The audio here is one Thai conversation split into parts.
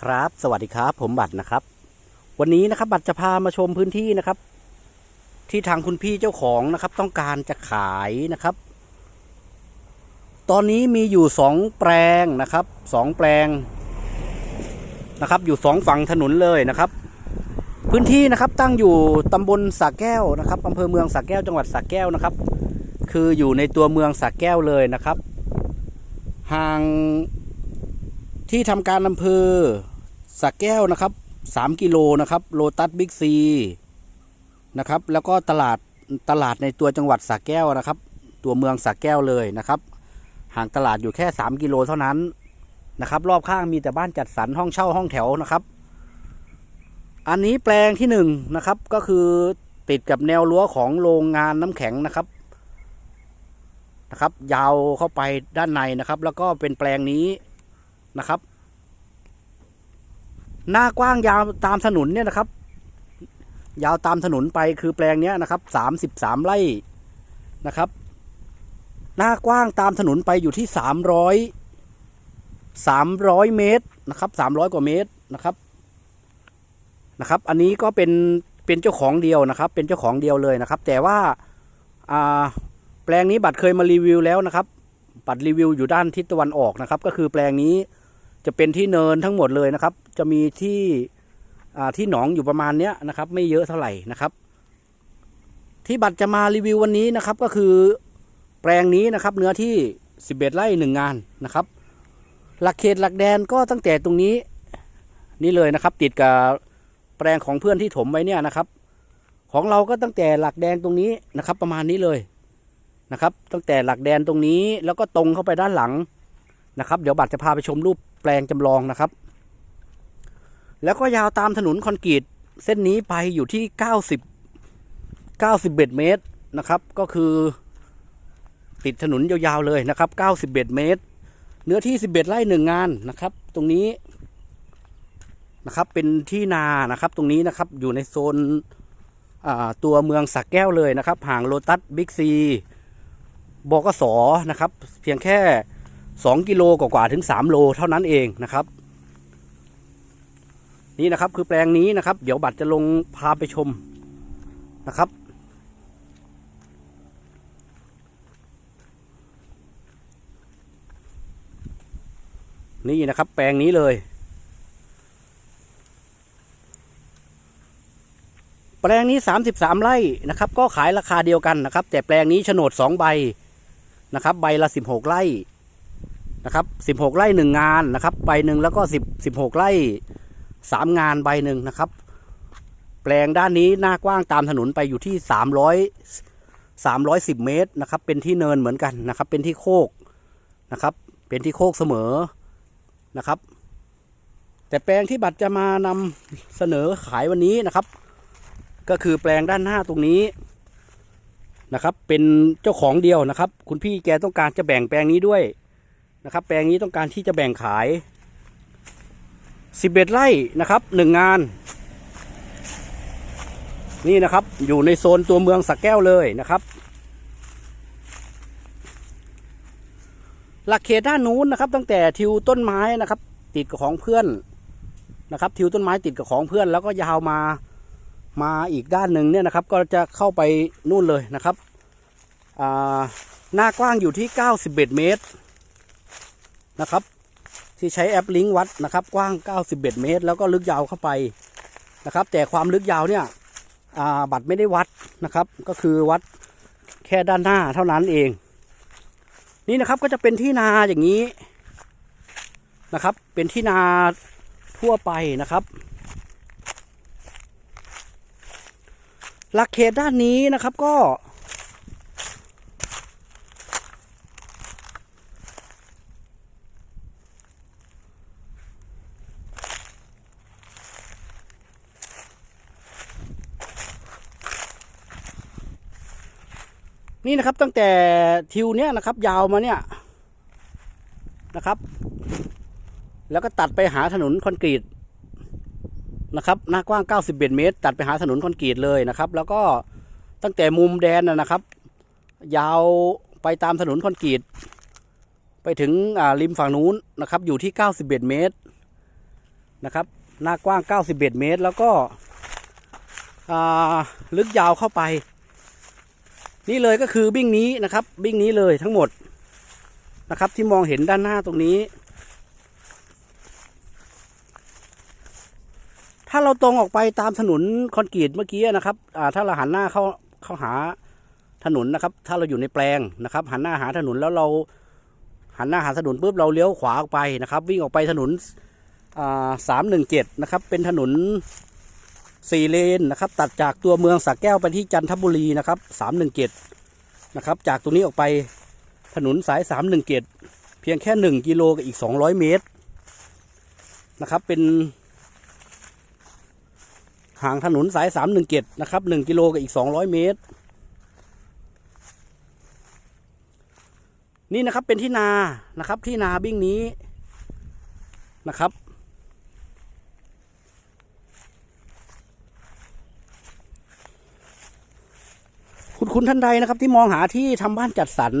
ครับ สวัสดีครับ ผมบัตรนะครับ วันนี้นะครับ บัตรจะพามาชมพื้นที่นะครับ ที่ทางคุณพี่เจ้าของนะครับ ต้องการจะขายนะครับ ตอนนี้มีอยู่สองแปลงนะครับสองแปลงนะครับ อยู่สองฝั่งถนนเลยนะครับ พื้นที่นะครับตั้งอยู่ตำบลสระแก้วนะครับอำเภอเมืองสระแก้วจังหวัดสระแก้วนะครับ คืออยู่ในตัวเมืองสระแก้วเลยนะครับ ห่าง ที่ทำการอำเภอสักแก้วนะครับสามกิโลนะครับโลตัสบิ๊กซีนะครับ แล้วก็ตลาดตลาดในตัวจังหวัดสักแก้วนะครับ ตัวเมืองสักแก้วเลยนะครับ ห่างตลาดอยู่แค่สามกิโลเท่านั้นนะครับ รอบข้างมีแต่บ้านจัดสรรห้องเช่าห้องแถวนะครับ อันนี้แปลงที่หนึ่งนะครับก็คือติดกับแนวรั้วของโรงงานน้ำแข็งนะครับนะครับ ยาวเข้าไปด้านในนะครับ แล้วก็เป็นแปลงนี้ นะครับ หน้ากว้างยาวตามถนนเนี่ยนะครับ ยาวตามถนนไปคือแปลงเนี้ยนะครับสามสิบสามไร่นะครับ หน้ากว้างตามถนนไปอยู่ที่สามร้อยสามร้อยเมตรนะครับสามร้อยกว่าเมตรนะครับนะครับ อันนี้ก็เป็นเป็นเจ้าของเดียวนะครับ เป็นเจ้าของเดียวเลยนะครับ แต่ว่าอ่าแปลงนี้บัตรเคยมารีวิวแล้วนะครับปัดรีวิวอยู่ด้านทิศตะวันออกนะครับ ก็คือแปลงนี้ จะเป็นที่เนินทั้งหมดเลยนะครับ จะมีที่ที่หนองอยู่ประมาณเนี้ยนะครับ ไม่เยอะเท่าไหร่นะครับ ที่บัตรจะมารีวิววันนี้นะครับ ก็คือแปลงนี้นะครับ เนื้อที่ 11 ไร่หนึ่งงานนะครับ หลักเขตหลักแดนก็ตั้งแต่ตรงนี้นี่เลยนะครับ ติดกับแปลงของเพื่อนที่ถมไว้เนี่ยนะครับ ของเราก็ตั้งแต่หลักแดนตรงนี้นะครับ ประมาณนี้เลยนะครับ ตั้งแต่หลักแดนตรงนี้แล้วก็ตรงเข้าไปด้านหลัง นะครับเดี๋ยวบัตรจะพาไปชมรูปแปลงจำลองนะครับ แล้วก็ยาวตามถนนคอนกรีตเส้นนี้ไปอยู่ที่ 90 91เมตรนะครับ ก็คือ ติดถนนยาวๆเลยนะครับ91เมตร เนื้อที่ 11ไร่หนึ่งงานนะครับ ตรงนี้นะครับเป็นที่นานะครับ ตรงนี้นะครับอยู่ในโซนตัวเมืองสักแก้วเลยนะครับ ห่างโลตัสบิ๊กซีบกสนะครับ เพียงแค่ 2กิโลกว่าๆถึง 3 โลเท่านั้นเองนะครับ นี่นะครับคือแปลงนี้นะครับ เดี๋ยวบัตรจะลงพาไปชมนะครับ นี่นะครับแปลงนี้เลย แปลงนี้ 33 ไร่นะครับ ก็ขายราคาเดียวกันนะครับ แต่แปลงนี้โฉนด 2 ใบนะครับ ใบละ 16 ไร่ นะครับ16ไร่1งานนะครับใบหนึ่งแล้วก็10 16ไร่3งานใบหนึ่งนะครับ แปลงด้านนี้หน้ากว้างตามถนนไปอยู่ที่300 310เมตรนะครับ เป็นที่เนินเหมือนกันนะครับ เป็นที่โคกนะครับ เป็นที่โคกเสมอนะครับ แต่แปลงที่บัตรจะมานำเสนอขายวันนี้นะครับ ก็คือแปลงด้านหน้าตรงนี้นะครับ เป็นเจ้าของเดียวนะครับ คุณพี่แกต้องการจะแบ่งแปลงนี้ด้วย นะครับ แปลงนี้ต้องการที่จะแบ่งขาย 11 ไร่นะครับหนึ่งงาน นี่นะครับอยู่ในโซนตัวเมืองสักแก้วเลยนะครับ หลักเขตด้านนู้นนะครับ ตั้งแต่ทิวต้นไม้นะครับ ติดกับของเพื่อนนะครับ ทิวต้นไม้ติดกับของเพื่อน แล้วก็ยาวมามาอีกด้านหนึ่งเนี่ยนะครับ ก็จะเข้าไปนู่นเลยนะครับหน้ากว้างอยู่ที่ 91 เมตร นะครับ ที่ใช้แอปลิงก์วัดนะครับ กว้าง 91 เมตร แล้วก็ลึกยาวเข้าไปนะครับ แต่ความลึกยาวเนี่ยบัตรไม่ได้วัดนะครับ ก็คือวัดแค่ด้านหน้าเท่านั้นเอง นี่นะครับก็จะเป็นที่นาอย่างนี้นะครับ เป็นที่นาทั่วไปนะครับหลักเขตด้านนี้นะครับก็ นี่นะครับตั้งแต่ทิวเนี้ยนะครับ ยาวมาเนี่ยนะครับ แล้วก็ตัดไปหาถนนคอนกรีตนะครับหน้ากว้าง 91 เมตร ตัดไปหาถนนคอนกรีตเลยนะครับ แล้วก็ตั้งแต่มุมแดนนะครับ ยาวไปตามถนนคอนกรีตไปถึงริมฝั่งนู้นนะครับ อยู่ที่ 91 เมตรนะครับ หน้ากว้าง 91 เมตร แล้วก็ลึกยาวเข้าไป นี่เลยก็คือบิ้งนี้นะครับ บิ้งนี้เลยทั้งหมดนะครับ ที่มองเห็นด้านหน้าตรงนี้ ถ้าเราตรงออกไปตามถนนคอนกรีตเมื่อกี้นะครับถ้าเราหันหน้าเข้าเข้าหาถนนนะครับ ถ้าเราอยู่ในแปลงนะครับ หันหน้าหาถนนแล้วเราหันหน้าหาถนนปุ๊บเราเลี้ยวขวาออกไปนะครับ วิ่งออกไปถนนสามหนึ่งเจ็ดนะครับ เป็นถนน สี่เลนนะครับ ตัดจากตัวเมืองสักแก้วไปที่จันทบุรีนะครับสามหนึ่งเจ็ดนะครับ จากตรงนี้ออกไปถนนสายสามหนึ่งเจ็ดเพียงแค่หนึ่งกิโลกับอีกสองร้อยเมตรนะครับ เป็นห่างถนนสายสามหนึ่งเจ็ดนะครับหนึ่งกิโลกับอีกสองร้อยเมตร นี่นะครับเป็นที่นานะครับที่นาบิ้งนี้นะครับ คุณคุณท่านใดนะครับ ที่มองหาที่ทำบ้านจัดสรร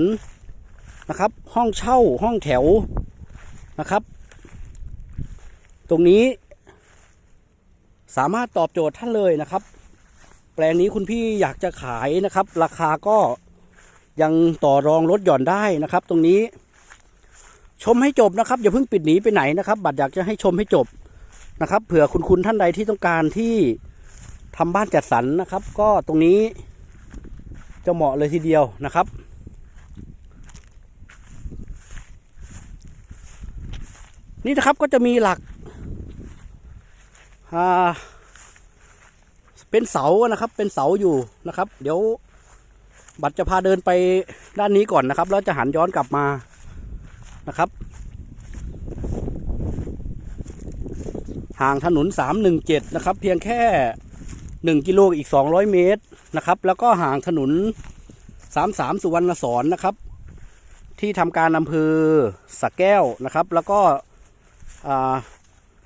นะครับ ห้องเช่าห้องแถวนะครับ ตรงนี้ สามารถตอบโจทย์ท่านเลยนะครับ แปลงนี้คุณพี่อยากจะขายนะครับ ราคาก็ยังต่อรองลดหย่อนได้นะครับ ตรงนี้ ชมให้จบนะครับ อย่าเพิ่งปิดหนีไปไหนนะครับ บัตรอยากจะให้ชมให้จบนะครับ เผื่อคุณคุณท่านใดที่ต้องการที่ทำบ้านจัดสรรนะครับ ก็ตรงนี้ จะเหมาะเลยทีเดียวนะครับ นี่นะครับก็จะมีหลักอ่าเป็นเสานะครับ เป็นเสาอยู่นะครับ เดี๋ยวบัตรจะพาเดินไปด้านนี้ก่อนนะครับ แล้วจะหันย้อนกลับมานะครับ ห่างถนนสามหนึ่งเจ็ดนะครับ เพียงแค่หนึ่งกิโลอีกสองร้อยเมตร นะครับ แล้วก็ห่างถนนสามสามสุวรรณสอนนะครับ ที่ทำการอำเภอสักแก้วนะครับ แล้วก็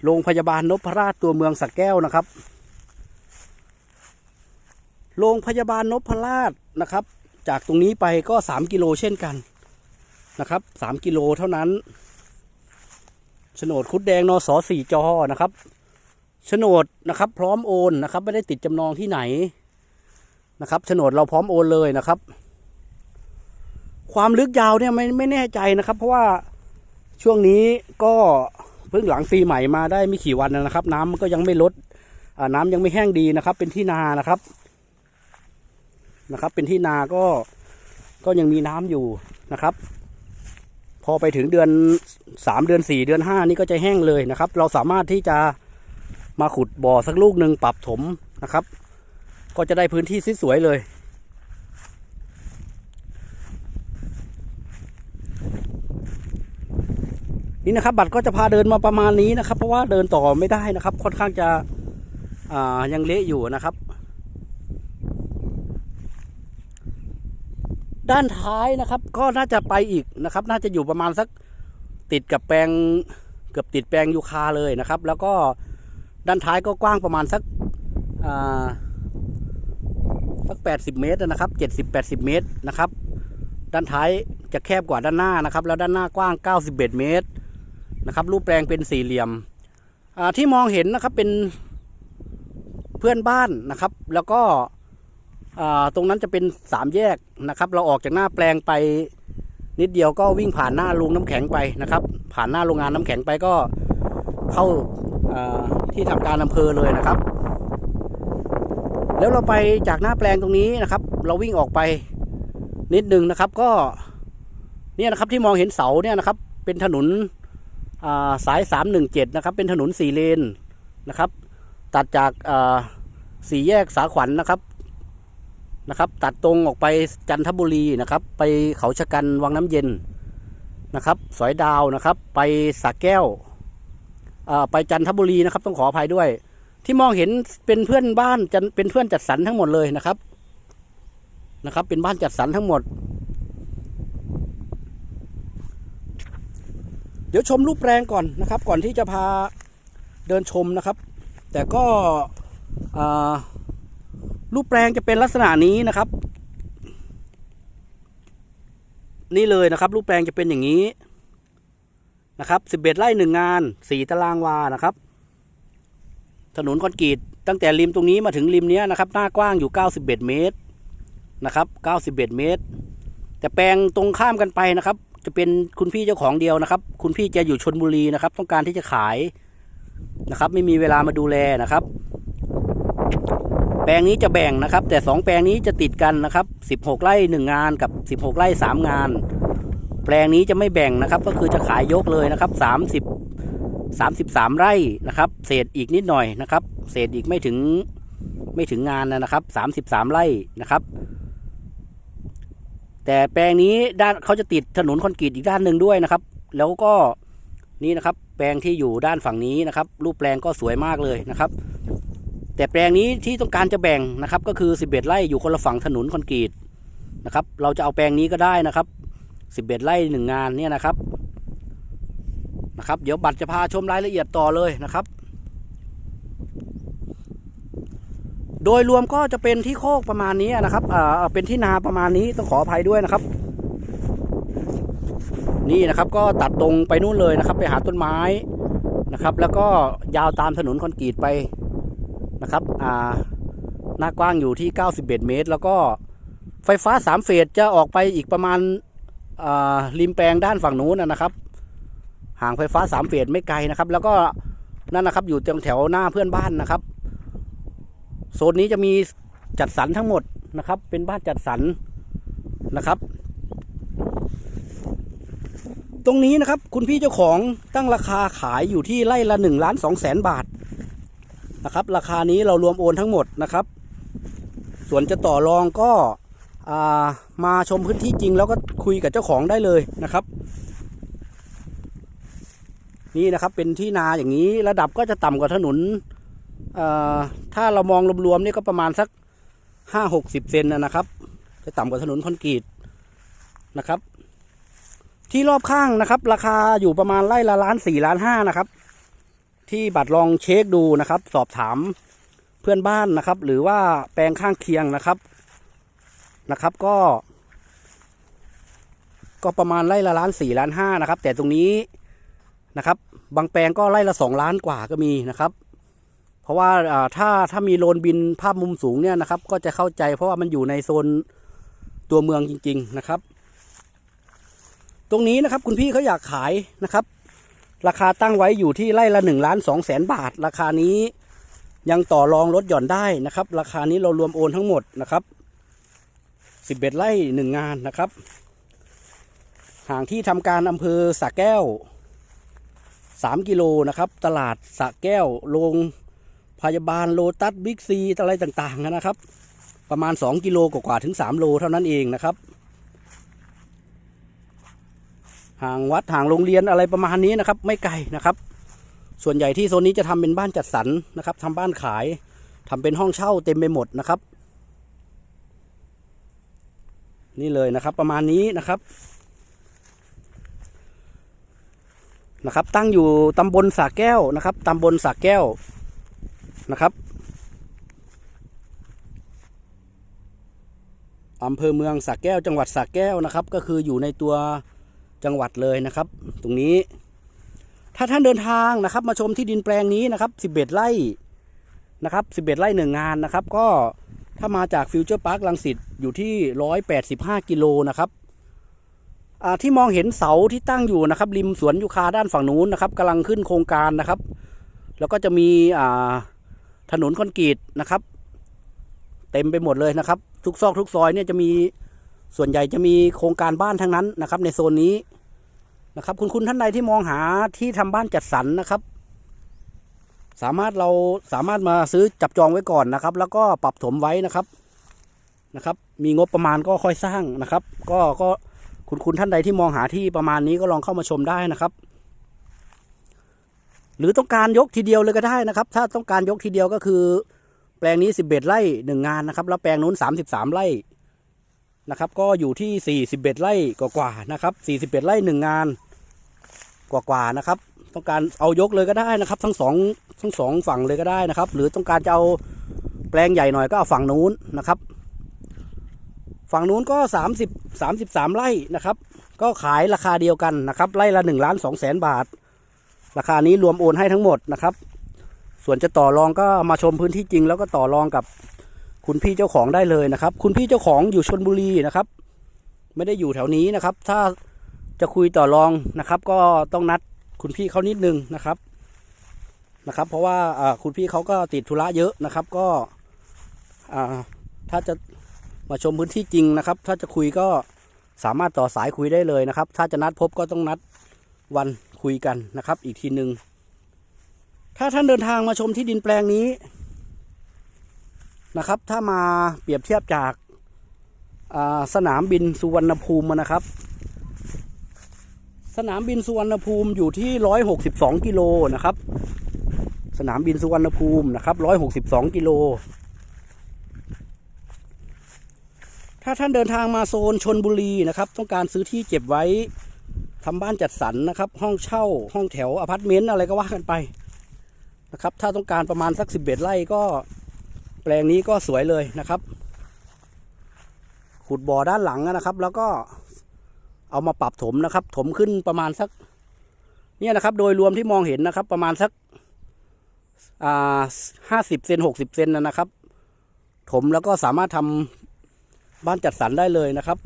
โรงพยาบาลนพราชตัวเมืองสักแก้วนะครับโรงพยาบาลนพราชนะครับ จากตรงนี้ไปก็สามกิโลเช่นกันนะครับสามกิโลเท่านั้นโฉนดคุดแดงนสสี่จอนะครับโฉนดนะครับ พร้อมโอนนะครับ ไม่ได้ติดจำนองที่ไหน นะครับโฉนดเราพร้อมโอนเลยนะครับ ความลึกยาวเนี่ยไม่ไม่แน่ใจนะครับ เพราะว่าช่วงนี้ก็เพิ่งหลังปีใหม่มาได้ไม่กี่วันนะครับ น้ำมันก็ยังไม่ลดน้ำยังไม่แห้งดีนะครับ เป็นที่นานะครับนะครับ เป็นที่นาก็ก็ยังมีน้ำอยู่นะครับ พอไปถึงเดือนสามเดือนสี่เดือนห้านี่ก็จะแห้งเลยนะครับ เราสามารถที่จะมาขุดบ่อสักลูกหนึ่งปรับถมนะครับ ก็จะได้พื้นที่สวยๆเลย นี่นะครับ บัตรก็จะพาเดินมาประมาณนี้นะครับ เพราะว่าเดินต่อไม่ได้นะครับ ค่อนข้างจะยังเละอยู่นะครับ ด้านท้ายนะครับ ก็น่าจะไปอีกนะครับ น่าจะอยู่ประมาณสักติดกับแปลงเกือบติดแปลงยูคาเลยนะครับ แล้วก็ด้านท้ายก็กว้างประมาณสักอ่า สักแปดสิบเมตรนะครับเจ็ดสิบแปดสิบเมตรนะครับ ด้านท้ายจะแคบกว่าด้านหน้านะครับ แล้วด้านหน้ากว้างเก้าสิบเอ็ดเมตรนะครับ รูปแปลงเป็นสี่เหลี่ยมที่มองเห็นนะครับเป็นเพื่อนบ้านนะครับ แล้วก็ตรงนั้นจะเป็นสามแยกนะครับ เราออกจากหน้าแปลงไปนิดเดียวก็วิ่งผ่านหน้าโรงน้ำแข็งไปนะครับ ผ่านหน้าโรงงานน้ำแข็งไปก็เข้าที่ทำการอำเภอเลยนะครับ แล้วเราไปจากหน้าแปลงตรงนี้นะครับ เราวิ่งออกไปนิดนึงนะครับ ก็เนี่ยนะครับที่มองเห็นเสาเนี่ยนะครับ เป็นถนนสายสามหนึ่งเจ็ดนะครับ เป็นถนนสี่เลนนะครับ ตัดจากสี่แยกสาขวัญนนะครับนะครับ ตัดตรงออกไปจันทบุรีนะครับ ไปเขาชะกันวังน้ำเย็นนะครับ สอยดาวนะครับ ไปสักแก้วไปจันทบุรีนะครับ ต้องขออภัยด้วย ที่มองเห็นเป็นเพื่อนบ้านจะเป็นเพื่อนจัดสรรทั้งหมดเลยนะครับ นะครับ เป็นบ้านจัดสรรทั้งหมด เดี๋ยวชมรูปแปลงก่อนนะครับ ก่อนที่จะพาเดินชมนะครับ แต่ก็รูปแปลงจะเป็นลักษณะนี้นะครับ นี่เลยนะครับ รูปแปลงจะเป็นอย่างนี้นะครับสิบเอ็ดไร่หนึ่งงานสี่ตารางวานะครับ ถนนคอนกรีตตั้งแต่ริมตรงนี้มาถึงริมนี้นะครับ หน้ากว้างอยู่ 91 เมตรนะครับ 91 เมตร แต่แปลงตรงข้ามกันไปนะครับ จะเป็นคุณพี่เจ้าของเดียวนะครับ คุณพี่จะอยู่ชนบุรีนะครับ ต้องการที่จะขายนะครับ ไม่มีเวลามาดูแลนะครับ แปลงนี้จะแบ่งนะครับ แต่สองแปลงนี้จะติดกันนะครับ 16 ไร่หนึ่งานกับ 16 ไร่สามงาน แปลงนี้จะไม่แบ่งนะครับ ก็คือจะขายยกเลยนะครับ 30 33 ไร่นะครับ เศษอีกนิดหน่อยนะครับ เศษอีกไม่ถึงไม่ถึงงานนะครับ 33 ไร่นะครับ แต่แปลงนี้ด้านเขาจะติดถนนคอนกรีตอีกด้านหนึ่งด้วยนะครับ แล้วก็นี่นะครับ แปลงที่อยู่ด้านฝั่งนี้นะครับ รูปแปลงก็สวยมากเลยนะครับ แต่แปลงนี้ที่ต้องการจะแบ่งนะครับ ก็คือ 11 ไร่อยู่คนละฝั่งถนนคอนกรีตนะครับ เราจะเอาแปลงนี้ก็ได้นะครับ 11 ไร่หนึ่งงานเนี่ยนะครับ นะครับ เดี๋ยวบัตรจะพาชมรายละเอียดต่อเลยนะครับ โดยรวมก็จะเป็นที่โคกประมาณนี้นะครับอ่าเป็นที่นาประมาณนี้ต้องขออภัยด้วยนะครับ นี่นะครับก็ตัดตรงไปนู่นเลยนะครับ ไปหาต้นไม้นะครับ แล้วก็ยาวตามถนนคอนกรีตไปนะครับอ่าหน้ากว้างอยู่ที่ 91 เมตร แล้วก็ไฟฟ้า 3 เฟสจะออกไปอีกประมาณอ่าริมแปลงด้านฝั่งนู้นนะครับ ห่างไฟฟ้า3เฟสไม่ไกลนะครับ แล้วก็นั่นนะครับอยู่ตรงแถวหน้าเพื่อนบ้านนะครับ โซนนี้จะมีจัดสรรทั้งหมดนะครับ เป็นบ้านจัดสรรนะครับ ตรงนี้นะครับคุณพี่เจ้าของตั้งราคาขายอยู่ที่ไร่ละหนึ่งล้านสองแสนบาทนะครับ ราคานี้เรารวมโอนทั้งหมดนะครับ ส่วนจะต่อรองก็ามาชมพื้นที่จริงแล้วก็คุยกับเจ้าของได้เลยนะครับ นี่นะครับเป็นที่นาอย่างนี้ระดับก็จะต่ำกว่าถนนถ้าเรามองรวมๆนี่ก็ประมาณสักห้าหกสิบเซนนะนะครับ จะต่ำกว่าถนนคอนกรีตนะครับ ที่รอบข้างนะครับ ราคาอยู่ประมาณไร่ละล้านสี่ล้านห้านะครับ ที่บัตรลองเช็คดูนะครับ สอบถามเพื่อนบ้านนะครับ หรือว่าแปลงข้างเคียงนะครับนะครับ ก็ ก็ประมาณไร่ละล้านสี่ล้านห้านะครับ แต่ตรงนี้ นะครับ บางแปลงก็ไร่ละสองล้านกว่าก็มีนะครับ เพราะว่าถ้าถ้ามีโลนบินภาพมุมสูงเนี่ยนะครับ ก็จะเข้าใจเพราะว่ามันอยู่ในโซนตัวเมืองจริง ๆนะครับ ตรงนี้นะครับคุณพี่เขาอยากขายนะครับ ราคาตั้งไว้อยู่ที่ไร่ละหนึ่งล้านสองแสนบาท ราคานี้ยังต่อรองลดหย่อนได้นะครับ ราคานี้เรารวมโอนทั้งหมดนะครับสิบเอ็ดไร่หนึ่งงานนะครับ ห่างที่ทำการอำเภอสระแก้ว สามกิโลนะครับ ตลาดสะแก้วโรงพยาบาลโลตัสบิ๊กซีอะไรต่างๆนะครับ ประมาณ 2 กิโลกว่าๆถึง 3 โลเท่านั้นเองนะครับ ห่างวัดห่างโรงเรียนอะไรประมาณนี้นะครับ ไม่ไกลนะครับ ส่วนใหญ่ที่โซนนี้จะทำเป็นบ้านจัดสรรนะครับทำบ้านขายทำเป็นห้องเช่าเต็มไปหมดนะครับ นี่เลยนะครับประมาณนี้นะครับ นะครับ ตั้งอยู่ตำบลสระแก้วนะครับตำบลสระแก้วนะครับอำเภอเมืองสระแก้ว จังหวัดสระแก้วนะครับ ก็คืออยู่ในตัวจังหวัดเลยนะครับ ตรงนี้ ถ้าท่านเดินทางนะครับ มาชมที่ดินแปลงนี้นะครับ 11 ไร่นะครับ 11 ไร่หนึ่งงานนะครับ ก็ถ้ามาจากฟิวเจอร์พาร์คลังสิตอยู่ที่ 185 กิโลนะครับ ที่มองเห็นเสาที่ตั้งอยู่นะครับ ริมสวนยูคาด้านฝั่งนู้นนะครับกำลังขึ้นโครงการนะครับ แล้วก็จะมีถนนคอนกรีตนะครับ เต็มไปหมดเลยนะครับ ทุกซอกทุกซอยเนี่ยจะมีส่วนใหญ่จะมีโครงการบ้านทั้งนั้นนะครับ ในโซนนี้นะครับ คุณคุณท่านใดที่มองหาที่ทำบ้านจัดสรรนะครับ สามารถเราสามารถมาซื้อจับจองไว้ก่อนนะครับ แล้วก็ปรับถมไว้นะครับนะครับ มีงบประมาณก็ค่อยสร้างนะครับ ก็ก็ คุณคุณท่านใดที่มองหาที่ประมาณนี้ก็ลองเข้ามาชมได้นะครับ หรือต้องการยกทีเดียวเลยก็ได้นะครับ ถ้าต้องการยกทีเดียวก็คือ แปลงนี้ 11 ไร่หนึ่งงานนะครับ แล้วแปลงนู้น 33 ไร่นะครับ ก็อยู่ที่ 41 ไร่กว่าๆนะครับ 41 ไร่หนึ่งงานกว่าๆนะครับ ต้องการเอายกเลยก็ได้นะครับ ทั้งสองทั้งสองฝั่งเลยก็ได้นะครับ หรือต้องการจะเอาแปลงใหญ่หน่อยก็เอาฝั่งนู้นนะครับ ฝั่งนู้นก็ 30 33 ไร่นะครับ ก็ขายราคาเดียวกันนะครับ ไร่ละ1ล้าน2แสนบาท ราคานี้รวมโอนให้ทั้งหมดนะครับ ส่วนจะต่อรองก็มาชมพื้นที่จริง แล้วก็ต่อรองกับคุณพี่เจ้าของได้เลยนะครับ คุณพี่เจ้าของอยู่ชนบุรีนะครับ ไม่ได้อยู่แถวนี้นะครับ ถ้าจะคุยต่อรองนะครับ ก็ต้องนัดคุณพี่เขานิดนึงนะครับนะครับ เพราะว่าคุณพี่เขาก็ติดธุระเยอะนะครับ ก็ถ้าจะ มาชมพื้นที่จริงนะครับ ถ้าจะคุยก็สามารถต่อสายคุยได้เลยนะครับ ถ้าจะนัดพบก็ต้องนัดวันคุยกันนะครับ อีกทีหนึ่งถ้าท่านเดินทางมาชมที่ดินแปลงนี้นะครับ ถ้ามาเปรียบเทียบจากาสนามบินสุวรรณภูมินะครับ สนามบินสุวรรณภูมิอยู่ที่ร้อยหกสิบสองกิโลนะครับ สนามบินสุวรรณภูมินะครับร้อยหกสิบสองกิโล ถ้าท่านเดินทางมาโซนชนบุรีนะครับ ต้องการซื้อที่เก็บไว้ทำบ้านจัดสรรนะครับ ห้องเช่าห้องแถวอพาร์ตเมนต์อะไรก็ว่ากันไปนะครับ ถ้าต้องการประมาณสักสิบเอ็ดไร่ก็แปลงนี้ก็สวยเลยนะครับ ขุดบ่อด้านหลังนะครับ แล้วก็เอามาปรับถมนะครับ ถมขึ้นประมาณสัก เนี่ยนะครับ โดยรวมที่มองเห็นนะครับ ประมาณสักอ่าห้าสิบเซนหกสิบเซนนะครับ ถมแล้วก็สามารถทำ บ้านจัดสรรได้เลยนะครับ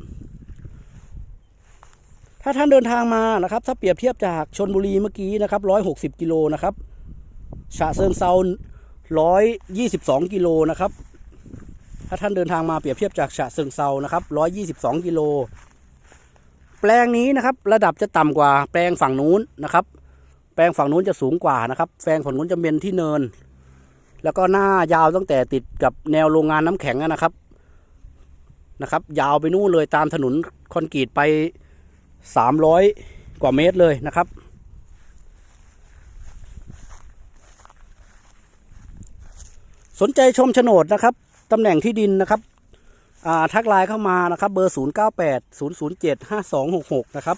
ถ้าท่านเดินทางมานะครับ ถ้าเปรียบเทียบจากชนบุรีเมื่อกี้นะครับร้อยหกสิบกิโลนะครับฉะเชิงเซาร้อยยี่สิบสองกิโลนะครับ ถ้าท่านเดินทางมาเปรียบเทียบจากฉะเชิงเซานะครับร้อยยี่สิบสองกิโลแปลงนี้นะครับ ระดับจะต่ำกว่าแปลงฝั่งนู้นนะครับ แปลงฝั่งนู้นจะสูงกว่านะครับแปลงฝั่งนู้นจะเป็นที่เนิน แล้วก็หน้ายาวตั้งแต่ติดกับแนวโรงงานน้ำแข็งนะครับ นะครับ ยาวไปนู่นเลยตามถนนคอนกรีตไปสามร้อยกว่าเมตรเลยนะครับ สนใจชมโฉนดนะครับตำแหน่งที่ดินนะครับทักไลน์เข้ามานะครับ เบอร์ 0 9 8 0 0 7 5 2 6 6 นะครับ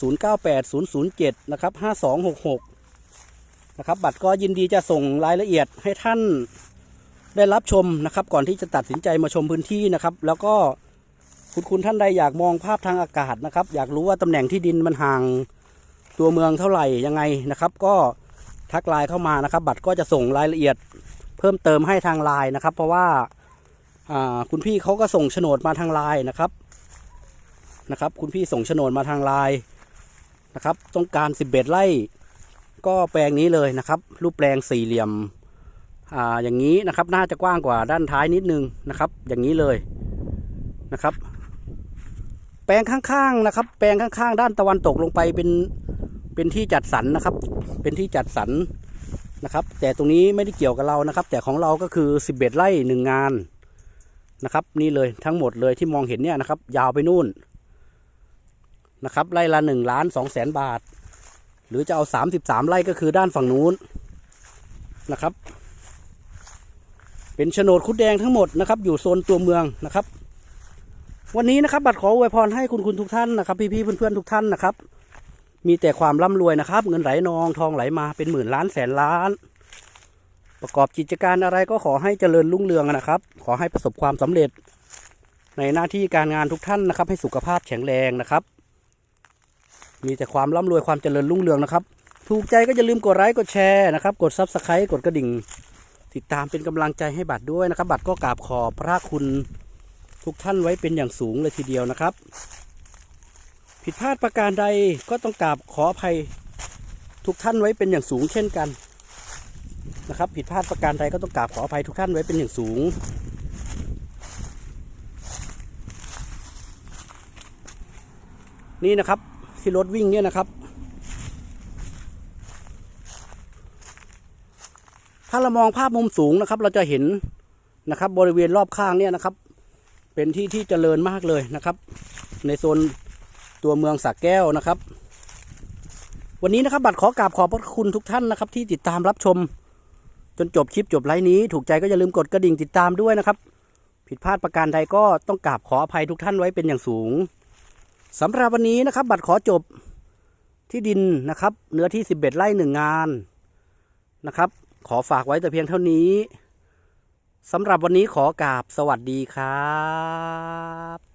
0 9 8 0 0 7 นะครับ 5 2 6 6 นะครับ บัตรก็ยินดีจะส่งรายละเอียดให้ท่าน ได้รับชมนะครับ ก่อนที่จะตัดสินใจมาชมพื้นที่นะครับ แล้วก็คุณคุณท่านใดอยากมองภาพทางอากาศนะครับ อยากรู้ว่าตำแหน่งที่ดินมันห่างตัวเมืองเท่าไหร่ยังไงนะครับ ก็ทักไลน์เข้ามานะครับ บัตรก็จะส่งรายละเอียดเพิ่มเติมให้ทางไลน์นะครับ เพราะว่าคุณพี่เขาก็ส่งโฉนดมาทางไลน์นะครับนะครับ คุณพี่ส่งโฉนดมาทางไลน์นะครับ ต้องการสิบเอ็ดไร่ก็แปลงนี้เลยนะครับ รูปแปลงสี่เหลี่ยม อ่าอย่างนี้นะครับน่าจะกว้างกว่าด้านท้ายนิดนึงนะครับ อย่างนี้เลยนะครับ แปลงข้างๆนะครับ แปลงข้างๆ ด้านตะวันตกลงไปเป็นเป็นที่จัดสรรนะครับ เป็นที่จัดสรรนะครับ แต่ตรงนี้ไม่ได้เกี่ยวกับเรานะครับ แต่ของเราก็คือสิบเอ็ดไร่หนึ่งงานนะครับ นี่เลยทั้งหมดเลยที่มองเห็นเนี่ยนะครับ ยาวไปนู่นนะครับไร่ละหนึ่งล้านสองแสนบาท หรือจะเอาสามสิบสามไร่ก็คือด้านฝั่งนู้นนะครับ เป็นโฉนดคุดแดงทั้งหมดนะครับ อยู่โซนตัวเมืองนะครับ วันนี้นะครับ บัตรขออวยพรให้คุณคุณทุกท่านนะครับ พี่ๆเพื่อนๆทุกท่านนะครับ มีแต่ความร่ำรวยนะครับ เงินไหลนองทองไหลมาเป็นหมื่นล้านแสนล้าน ประกอบกิจการอะไรก็ขอให้เจริญรุ่งเรืองนะครับ ขอให้ประสบความสำเร็จ ในหน้าที่การงานทุกท่านนะครับ ให้สุขภาพแข็งแรงนะครับ มีแต่ความร่ำรวยความเจริญรุ่งเรืองนะครับ ถูกใจก็อย่าลืมกดไลค์กดแชร์นะครับ กดซับสไครต์กดกระดิ่ง ติดตามเป็นกำลังใจให้บัตรด้วยนะครับ บัตรก็กราบขอบพระคุณทุกท่านไว้เป็นอย่างสูงเลยทีเดียวนะครับ ผิดพลาดประการใดก็ต้องกราบขออภัยทุกท่านไว้เป็นอย่างสูงเช่นกันนะครับ ผิดพลาดประการใดก็ต้องกราบขออภัยทุกท่านไว้เป็นอย่างสูงนี่นะครับที่รถวิ่งเนี่ยนะครับ ถ้าเรามองภาพมุมสูงนะครับ เราจะเห็นนะครับ บริเวณรอบข้างเนี่ยนะครับ เป็นที่ที่เจริญมากเลยนะครับ ในโซนตัวเมืองสักแก้วนะครับ วันนี้นะครับบัตรขอกราบขอบพระคุณทุกท่านนะครับ ที่ติดตามรับชม จนจบคลิปจบไลฟ์นี้ ถูกใจก็อย่าลืมกดกระดิ่งติดตามด้วยนะครับ ผิดพลาดประการใดก็ต้องกราบขออภัยทุกท่านไว้เป็นอย่างสูงสำหรับวันนี้นะครับ บัตรขอจบที่ดินนะครับ เนื้อที่สิบเอ็ดไร่หนึ่งงานนะครับ ขอฝากไว้แต่เพียงเท่านี้สำหรับวันนี้ขอกราบสวัสดีครับ